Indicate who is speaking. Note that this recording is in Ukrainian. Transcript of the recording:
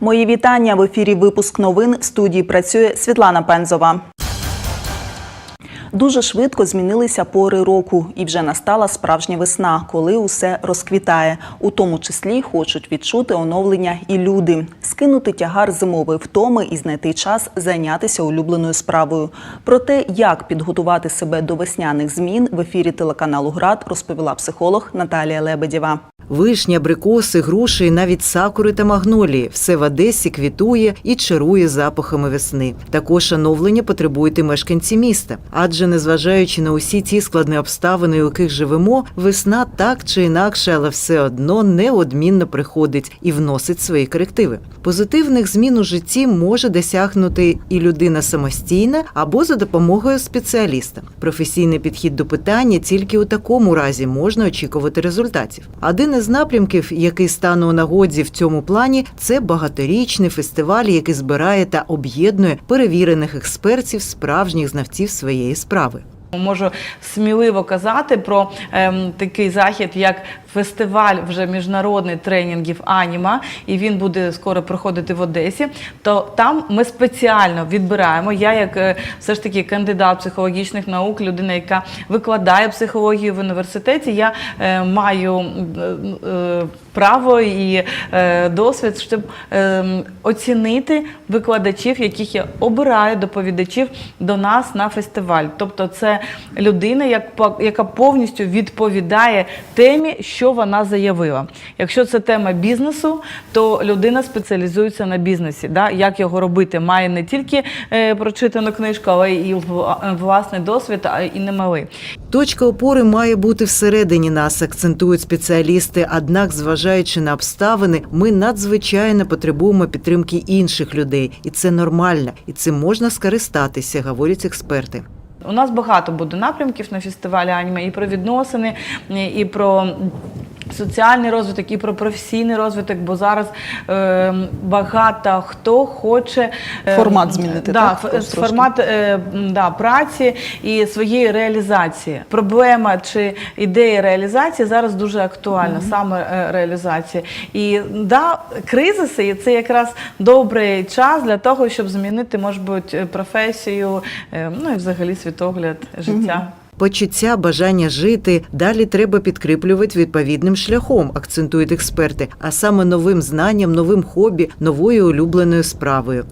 Speaker 1: Мої вітання в ефірі. Випуск новин в студії працює Світлана Пензова. Дуже швидко змінилися пори року, і вже настала справжня весна, коли усе розквітає. У тому числі хочуть відчути оновлення і люди, скинути тягар зимової втоми і знайти час зайнятися улюбленою справою. Про те, як підготувати себе до весняних змін в ефірі телеканалу Град розповіла психолог Наталія Лебедєва.
Speaker 2: Вишня, абрикоси, груші, навіть сакури та магнолії – все в Одесі квітує і чарує запахами весни. Також оновлення потребують і мешканці міста. Адже, незважаючи на усі ці складні обставини, у яких живемо, весна так чи інакше, але все одно неодмінно приходить і вносить свої корективи. Позитивних змін у житті може досягнути і людина самостійна або за допомогою спеціаліста. Професійний підхід до питання тільки у такому разі можна очікувати результатів. Один із напрямків, який стане у нагоді в цьому плані, це багаторічний фестиваль, який збирає та об'єднує перевірених експертів, справжніх знавців своєї справи.
Speaker 3: Можу сміливо казати про ем, такий захід, як фестиваль вже міжнародний тренінгів Аніма, і він буде скоро проходити в Одесі. То там ми спеціально відбираємо. Я, як е, все ж таки кандидат психологічних наук, людина, яка викладає психологію в університеті, я е, маю е, право і е, досвід, щоб е, оцінити викладачів, яких я обираю доповідачів до нас на фестиваль. Тобто, це людина, як яка повністю відповідає темі, що вона заявила. Якщо це тема бізнесу, то людина спеціалізується на бізнесі. Да? Як його робити, має не тільки е, прочитану книжку, але і вла- власний досвід, а і немалий.
Speaker 2: Точка опори має бути всередині нас, акцентують спеціалісти. Однак, зважаючи на обставини, ми надзвичайно потребуємо підтримки інших людей, і це нормально, і цим можна скористатися, говорять експерти.
Speaker 3: У нас багато буде напрямків на фестивалі аніме і про відносини, і про соціальний розвиток, і про професійний розвиток, бо зараз е, багато хто хоче е,
Speaker 1: Формат змінити,
Speaker 3: да,
Speaker 1: так?
Speaker 3: формат е, да, праці і своєї реалізації. Проблема чи ідея реалізації зараз дуже актуальна, саме е, реалізація. І да, кризиси це якраз добрий час для того, щоб змінити, може бути, професію, е, ну і взагалі світогляд життя.
Speaker 2: Почуття, бажання жити далі треба підкріплювати відповідним шляхом, акцентують експерти, а саме новим знанням, новим хобі, новою улюбленою справою.